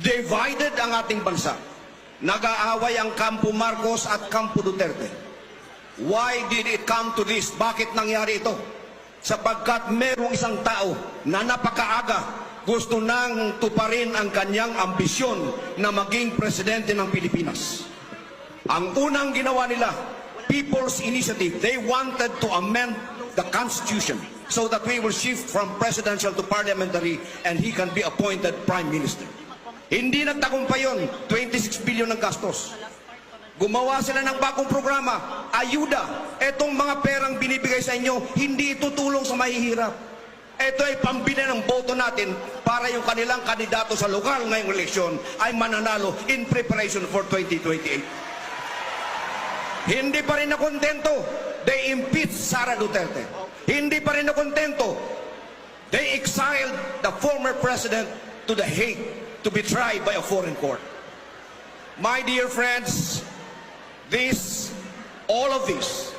Divided ang ating bansa. Nag-aaway ang Kampo Marcos at Kampo Duterte. Why did it come to this? Bakit nangyari ito? Sapagkat merong isang tao na napakaaga gusto nang tuparin ang kanyang ambisyon na maging presidente ng Pilipinas. Ang unang ginawa nila, People's Initiative, they wanted to amend the Constitution so that we will shift from presidential to parliamentary and he can be appointed Prime Minister. Hindi nagtagumpay yun, 26 billion ng gastos. Gumawa sila ng bagong programa, ayuda. Etong mga perang binibigay sa inyo, hindi itutulong sa mahihirap. Ito ay pambili ng boto natin para yung kanilang kandidato sa lokal ngayong eleksyon ay mananalo in preparation for 2028. Hindi pa rin na kontento. They impeached Sara Duterte. Hindi pa rin na kontento. They exiled the former president to the Hague to be tried by a foreign court. My dear friends, this, all of this,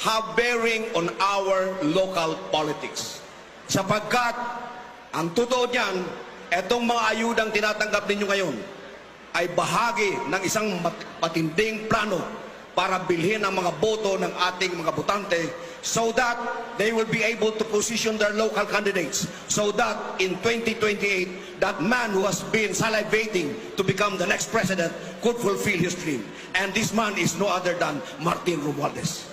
have bearing on our local politics. Sapagkat, ang totoo niyan, etong mga ayudang tinatanggap ninyo ngayon, ay bahagi ng isang mat- matinding plano para bilhin ang mga boto ng ating mga botante so that they will be able to position their local candidates so that in 2028 that man who has been salivating to become the next president could fulfill his dream. And this man is no other than Martin Romualdez